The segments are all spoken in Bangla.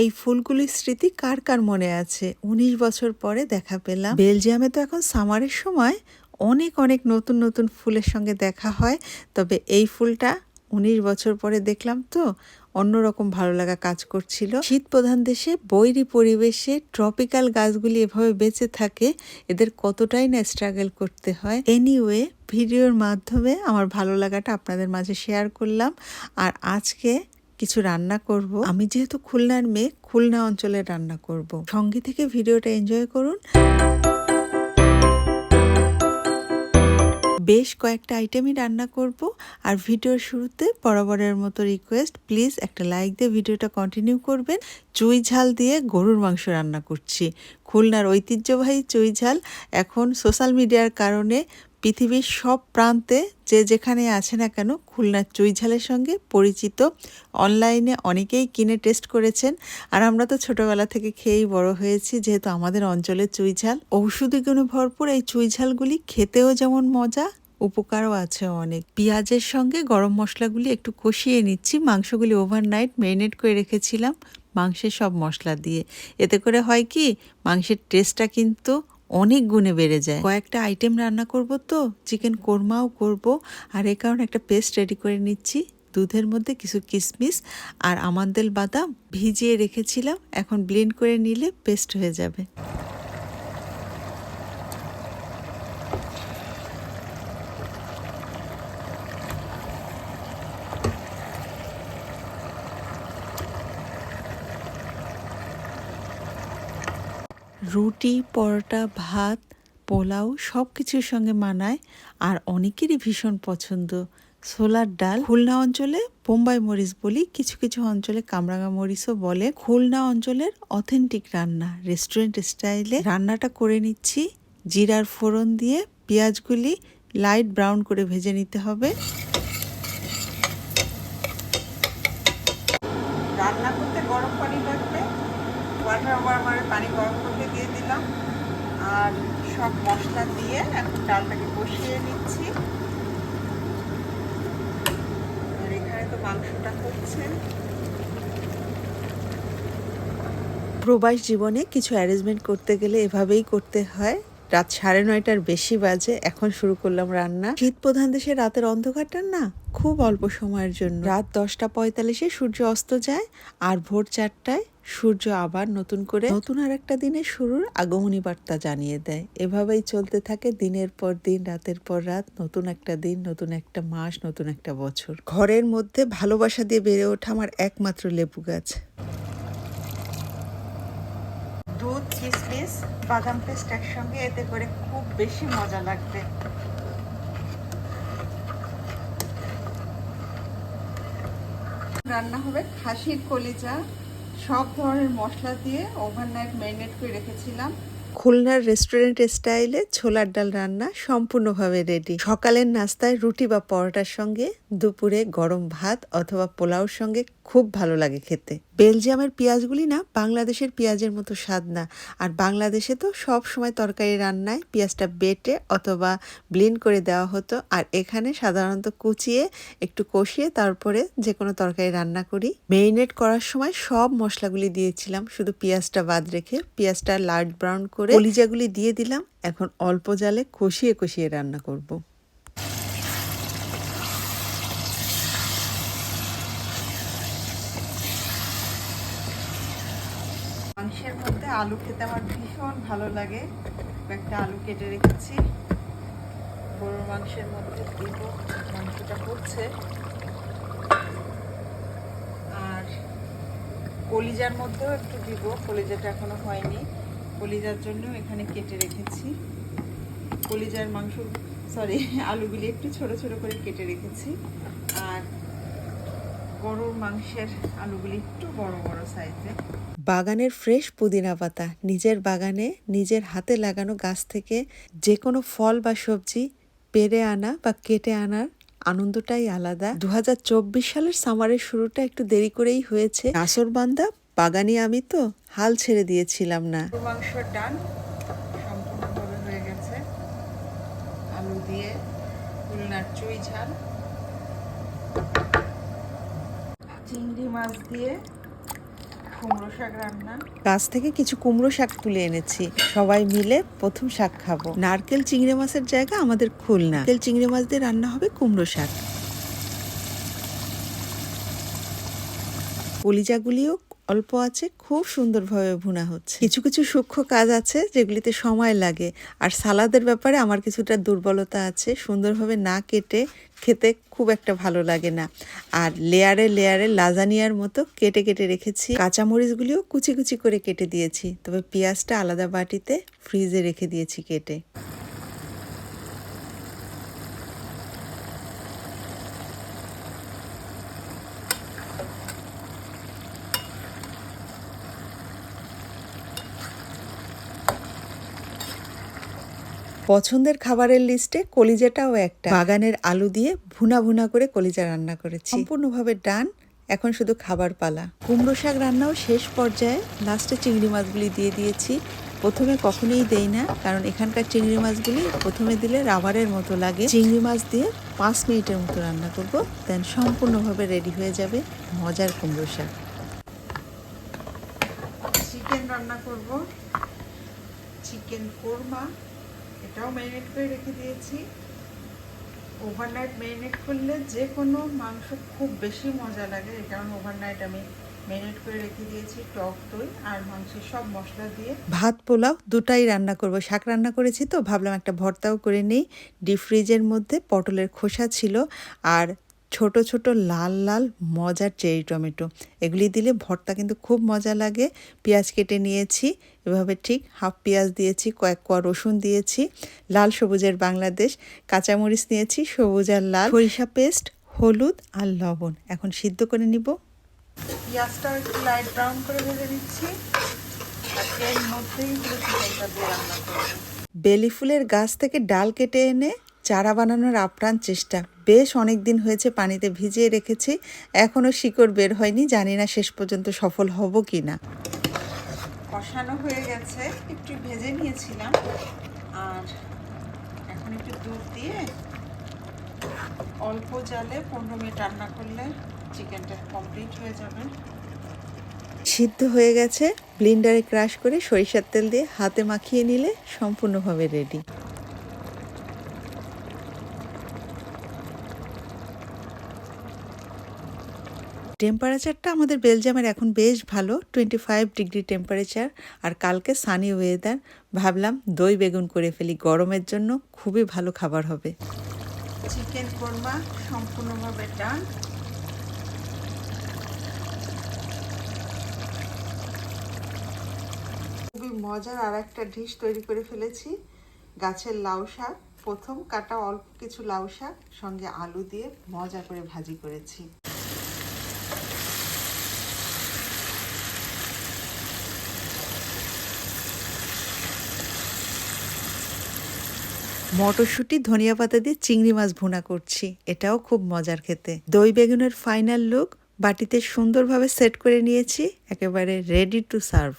এই ফুলগুলির স্মৃতি কার কার মনে আছে? উনিশ বছর পরে দেখা পেলাম। বেলজিয়ামে তো এখন সামারের সময় অনেক অনেক নতুন নতুন ফুলের সঙ্গে দেখা হয়। তবে এই ফুলটা উনিশ বছর পরে দেখলাম তো অন্যরকম ভালো লাগা কাজ করছিল। শীত প্রধান দেশে বৈরী পরিবেশে ট্রপিক্যাল গাছগুলি এভাবে বেঁচে থাকে, এদের কতটাই না স্ট্রাগল করতে হয়। এনিওয়ে ভিডিওর মাধ্যমে আমার ভালো লাগাটা আপনাদের মাঝে শেয়ার করলাম। আর আজকে কিছু রান্না করব। আমি যেহেতু খুলনার মেয়ে, খুলনা অঞ্চলে রান্না করব। সঙ্গে থেকে ভিডিওটা এনজয় করুন। বেশ কয়েকটা আইটেমই রান্না করব। আর ভিডিওর শুরুতে বরাবরের মতো রিকোয়েস্ট প্লিজ একটা লাইক দিয়ে ভিডিওটা কন্টিনিউ করবেন। চুই ঝাল দিয়ে গরুর মাংস রান্না করছি। খুলনার ঐতিহ্যবাহী চুই ঝাল এখন সোশ্যাল মিডিয়ার কারণে পৃথিবীর সব প্রান্তে যে যেখানে আছে না কেন খুলনার চুইঝালের সঙ্গে পরিচিত। অনলাইনে অনেকেই কিনে টেস্ট করেছেন। আর আমরা তো ছোটবেলা থেকে খেয়েই বড় হয়েছি, যেহেতু আমাদের অঞ্চলে চুইঝাল ঔষধি গুণে ভরপুর এই চুইঝালগুলি খেতেও যেমন মজা, উপকারও আছে অনেক। পেঁয়াজের সঙ্গে গরম মশলাগুলি একটু কষিয়ে নিচ্ছি। মাংসগুলি ওভারনাইট ম্যারিনেট করে রেখেছিলাম, মাংসের সব মশলা দিয়ে। এতে করে হয় কি, মাংসের টেস্টটা কিন্তু অনেক গুণে বেড়ে যায়। কয়েকটা আইটেম রান্না করব তো চিকেন কোরমাও করব, আর এ কারণে একটা পেস্ট রেডি করে নিচ্ছি, দুধের মধ্যে কিছু কিশমিশ আর আমাদের বাদাম ভিজিয়ে রেখেছিলাম, এখন ব্লেন্ড করে নিলে পেস্ট হয়ে যাবে। রুটি, পরোটা, ভাত, পোলাও সব কিছুর সঙ্গে মানায় আর অনেকেরই ভীষণ পছন্দ। ছোলার ডাল খুলনা অঞ্চলে বোম্বাই মরিচ বলি কিছু কিছু অঞ্চলে কামরাঙা মরিচও বলে। খুলনা অঞ্চলের অথেন্টিক রান্না, রেস্টুরেন্ট স্টাইলে রান্নাটা করে নিচ্ছি। জিরার ফোড়ন দিয়ে পেঁয়াজগুলি লাইট ব্রাউন করে ভেজে নিতে হবে রান্না করতে গরম পানি লাগবে ওয়াটার আমার পানি গরম করতে দিয়ে দিলাম। আর সব মশলা দিয়ে এখন ডালটাকে কষিয়ে নিচ্ছি। আর এখানে তো মাংসটা হচ্ছে। প্রবাস জীবনে কিছু অ্যারেঞ্জমেন্ট করতে গেলে এভাবেই করতে হয়। রাত সাড়ে নয়টার বেশি বাজে, এখন শুরু করলাম রান্না। শীত প্রধান দেশে রাতের অন্ধকারটা না খুব অল্প সময়ের জন্য। রাত দশটা পঁয়তাল্লিশে সূর্য অস্ত যায় আর ভোর চারটায় সূর্য আবার নতুন করে নতুন আর একটা দিনের শুরুর আগমনী বার্তা জানিয়ে দেয়। এভাবেই চলতে থাকে দিনের পর দিন, রাতের পর রাত, নতুন একটা দিন, নতুন একটা মাস, নতুন একটা বছর। ঘরের মধ্যে ভালোবাসা দিয়ে বেড়ে ওঠা আমার একমাত্র লেবু গাছ দুধ কিশমিশ বাদাম পেস্ট একসঙ্গে, এতে করে খুব বেশি মজা লাগবে। রান্না হবে খাসির কলিজা, সব ধরনের মশলা দিয়ে ওভারনাইট ম্যারিনেট করে রেখেছিলাম। খুলনার রেস্টুরেন্ট স্টাইলে ছোলার ডাল রান্না সম্পূর্ণভাবে রেডি সকালের নাস্তায় রুটি বা পরোটার সঙ্গে, দুপুরে গরম ভাত অথবা পোলাওর সঙ্গে খুব ভালো লাগে খেতে। বেলজিয়ামের পেঁয়াজগুলি না বাংলাদেশের পেঁয়াজের মতো স্বাদ না। আর বাংলাদেশে তো সব সময় তরকারি রান্নায় পেঁয়াজটা বেটে অথবা ব্লিন্ড করে দেওয়া হতো। আর এখানে সাধারণত কুচিয়ে একটু কষিয়ে তারপরে যে কোনো তরকারি রান্না করি। মেরিনেট করার সময় সব মশলাগুলি দিয়েছিলাম। শুধু পেঁয়াজটা বাদ রেখে পেঁয়াজটা লাইট ব্রাউন করে কলিজাগুলি দিয়ে দিলাম। এখন অল্প জালে কষিয়ে কষিয়ে রান্না করব। মাংসের মধ্যে আলু খেতে আমার ভীষণ ভালো লাগে। একটা আলু কেটে রেখেছি। গরুর মাংসের মধ্যে দিব, মাংসটা হচ্ছে। আর কলিজার মধ্যেও একটু দিব, কলিজাটা এখনও হয়নি। কলিজার জন্য এখানে কেটে রেখেছি। কলিজার মাংস সরি আলুগুলি একটু ছোট ছোট করে কেটে রেখেছি। আর গরুর মাংসের আলুগুলি একটু বড় বড় সাইজে। বাগানের ফ্রেশ পুদিনা পাতা নিজের বাগানে নিজের হাতে লাগানো গাছ থেকে যে কোনো ফল বা সবজি পেরে আনা বা কেটে আনার আনন্দটাই আলাদা। দু হাজার চব্বিশ সালের সামারের শুরুটা একটু দেরি করেই হয়েছে। নাসরবান্দা বাগানি আমি তো হাল ছেড়ে দিয়েছিলাম না। মাংস ডান সম্পূর্ণভাবে হয়ে গেছে আলু দিয়ে খুলনার চুই ঝাল চিংড়ি মাছ দিয়ে কুমড়ো শাক রান্না। গাছ থেকে কিছু কুমড়ো শাক তুলে এনেছি। সবাই মিলে প্রথম শাক খাব। নারকেল চিংড়ি মাছের জায়গা আমাদের খুলনা। নারকেল চিংড়ি মাছ দিয়ে রান্না হবে কুমড়ো শাক। কলিজাগুলিও অল্প আছে, খুব সুন্দরভাবে ভুনা হচ্ছে। কিছু কিছু সূক্ষ্ম কাজ আছে যেগুলিতে সময় লাগে। আর সালাদের ব্যাপারে আমার কিছুটা দুর্বলতা আছে, সুন্দরভাবে না কেটে খেতে খুব একটা ভালো লাগে না। আর লেয়ারে লেয়ারে লাজানিয়ার মতো কেটে কেটে রেখেছি। কাঁচামরিচগুলিও কুচি কুচি করে কেটে দিয়েছি, তবে পেঁয়াজটা আলাদা বাটিতে ফ্রিজে রেখে দিয়েছি কেটে। পছন্দের খাবারের লিস্টে কলিজাটাও একটা। বাগানের আলু দিয়ে ভুনা ভুনা করে কলিজা রান্না করেছি। সম্পূর্ণভাবে ডান, এখন শুধু খাবার পালা। কুমড়ো শাক রান্নাও শেষ পর্যায়ে। লাস্টে চিংড়ি মাছগুলি দিয়ে দিয়েছি। প্রথমে কখনোই দেই না, কারণ এখানকার চিংড়ি মাছগুলি প্রথমে দিলে রাবারের মতো লাগে। চিংড়ি মাছ দিয়ে পাঁচ মিনিটের মতো রান্না করব দেন সম্পূর্ণভাবে রেডি হয়ে যাবে মজার কুমড়ো শাক। চিকেন রান্না করব। চিকেন কোরমা। এটাও ম্যারিনেট করে রেখে দিয়েছি। ওভারনাইট ম্যারিনেট করলে যে কোনো মাংস খুব বেশি মজা লাগে এই কারণে ওভারনাইট আমি ম্যারিনেট করে রেখে দিয়েছি টক দই আর মাংসের সব মশলা দিয়ে। ভাত, পোলাও দুটাই রান্না করব। শাক রান্না করেছি তো, ভাবলাম একটা ভর্তাও করে নিই। ডিপ ফ্রিজের মধ্যে পটলের খোসা ছিল আর ছোট ছোট লাল লাল মজার চেরি টমেটো। এগুলি দিলে ভর্তা কিন্তু খুব মজা লাগে। পেঁয়াজ কেটে নিয়েছি, এভাবে ঠিক হাফ পেঁয়াজ দিয়েছি, কয়েক কোয়া রসুন দিয়েছি, লাল সবুজের বাংলাদেশ, কাঁচামরিচ নিয়েছি, সবুজ আর লাল, সরিষা পেস্ট, হলুদ আর লবণ। এখন সিদ্ধ করে নিব। পেঁয়াজটা একটু লাইট ব্রাউন করে ভেজে নিচ্ছি। বেলি ফুলের গাছ থেকে ডাল কেটে এনে চারা বানানোর আপ্রাণ চেষ্টা। বেশ অনেক দিন হয়েছে পানিতে ভিজিয়ে রেখেছি। এখনও শিকড় বের হয়নি, জানি না শেষ পর্যন্ত সফল হব কি না কষানো হয়ে গেছে, একটু ভেজে নিয়েছিলাম। আর এখন একটু দুধ দিয়ে অল্প জালে পনেরো মিনিট রান্না করলে চিকেনটা কমপ্লিট হয়ে যাবে। সিদ্ধ হয়ে গেছে ব্লিন্ডারে ক্রাশ করে সরিষার তেল দিয়ে হাতে মাখিয়ে নিলে সম্পূর্ণভাবে রেডি টেম্পারেচারটা আমাদের বেলজিয়ামের এখন বেশ ভালো টোয়েন্টি ফাইভ ডিগ্রি টেম্পারেচার আর কালকে সানি ওয়েদার ভাবলাম দই বেগুন করে ফেলি, গরমের জন্য খুবই ভালো খাবার হবে। চিকেন কোরমা সম্পূর্ণভাবে ডান খুবই মজার আর একটা ডিশ তৈরি করে ফেলেছি, গাছের লাউ শাক। প্রথম কাটা অল্প কিছু লাউ শাক, সঙ্গে আলু দিয়ে মজা করে ভাজি করেছি। মটরশুঁটি, ধনিয়া পাতা দিয়ে চিংড়ি মাছ ভুনা করছি। এটাও খুব মজার খেতে। দই বেগুনের ফাইনাল লুক বাটিতে সুন্দরভাবে সেট করে নিয়েছি, একেবারে রেডি টু সার্ভ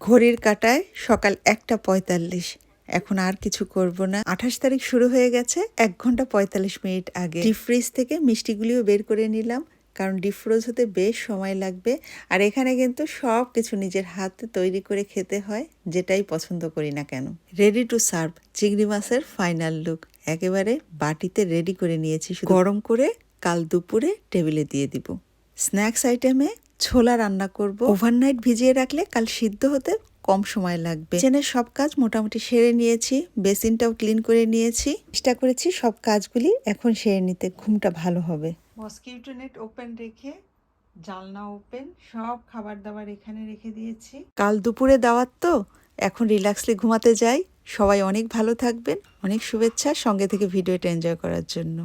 ঘড়ির কাটায় সকাল একটা পঁয়তাল্লিশ। এখন আর কিছু করব না। আঠাশ তারিখ শুরু হয়ে গেছে, এক ঘণ্টা পঁয়তাল্লিশ মিনিট আগে। ফ্রিজ থেকে মিষ্টিগুলিও বের করে নিলাম। কারণ ডিপ ফ্রোজ হতে বেশ সময় লাগবে। আর এখানে কিন্তু সব কিছু নিজের হাতে তৈরি করে খেতে হয়, যেটাই পছন্দ করি না কেন। রেডি টু সার্ভ চিংড়ি মাছের ফাইনাল লুক একেবারে বাটিতে রেডি করে নিয়েছি গরম করে কাল দুপুরে টেবিলে দিয়ে দিব। স্ন্যাক্স আইটেমে ছোলা রান্না করব। ওভারনাইট ভিজিয়ে রাখলে কাল সিদ্ধ হতে কম সময় লাগবে। কিচেনের সব কাজ মোটামুটি সেরে নিয়েছি বেসিনটাও ক্লিন করে নিয়েছি। চেষ্টা করেছি সব কাজগুলি এখন সেরে নিতে, ঘুমটা ভালো হবে। মসকিউটো নেট ওপেন রেখে, জালনা ওপেন, সব খাবার দাবার এখানে রেখে দিয়েছি। কাল দুপুরে দাওয়াত তো, এখন রিল্যাক্সলি ঘুমাতে যাই। সবাই অনেক ভালো থাকবেন, অনেক শুভেচ্ছা, সঙ্গে থেকে ভিডিওটা এনজয় করার জন্য।